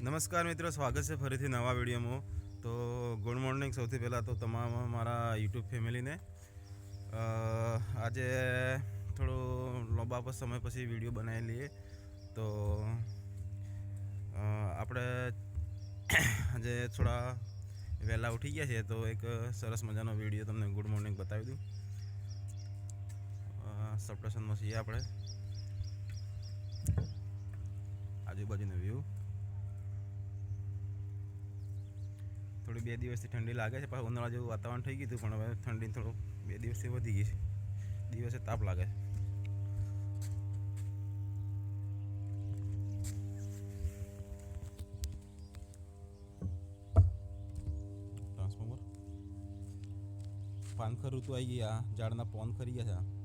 નમસ્કાર મિત્રો, સ્વાગત છે ફરીથી નવા વિડીયોમાં. તો ગુડ મોર્નિંગ સૌથી પહેલાં તો તમામ મારા યુટ્યુબ ફેમિલીને. આજે થોડો લાંબા પર સમય પછી વીડિયો બનાવી લઈએ. તો આપણે આજે થોડા વહેલા ઉઠી ગયા છીએ તો એક સરસ મજાનો વીડિયો તમને ગુડ મોર્નિંગ બતાવી દઉં. સપ્રેશનમાં છીએ આપણે. આજુબાજુનો વ્યૂ. થોડી બે દિવસથી ઠંડી લાગે છે. પણ ઉનાળા જેવું વાતાવરણ થઈ ગયું પણ હવે ઠંડી થોડું બે દિવસથી વધી ગઈ છે. દિવસે તાપ લાગે છે. ટ્રાન્સફોર્મર. પાનખર ઋતુ આવી આ ઝાડના પોન ખરી ગયા છે.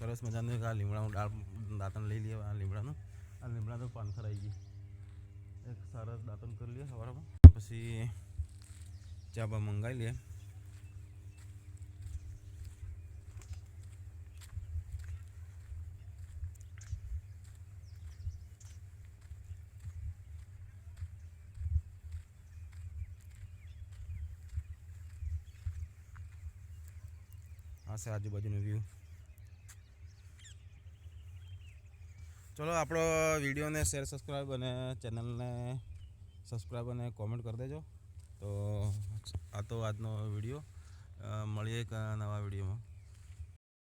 સરસ મજાનું એક આ લીમડાનું દાળ, દાંતણ લઈ લઈએ આ લીમડાનું. આ લીમડાનું પાનખર આવી ગઈ એક સરસ દાંતણ કરી લઈએ સવારમાં પછી ચા બા મંગાવી લઈએ આ છે આજુબાજુનો વ્યૂ ચલો, આપણો વિડીયોને શેર સબસ્ક્રાઈબ અને ચેનલને સબસ્ક્રાઈબ અને કોમેન્ટ કરી દેજો. તો આ તો આજનો વીડિયો. મળીએ એક નવા વિડીયોમાં.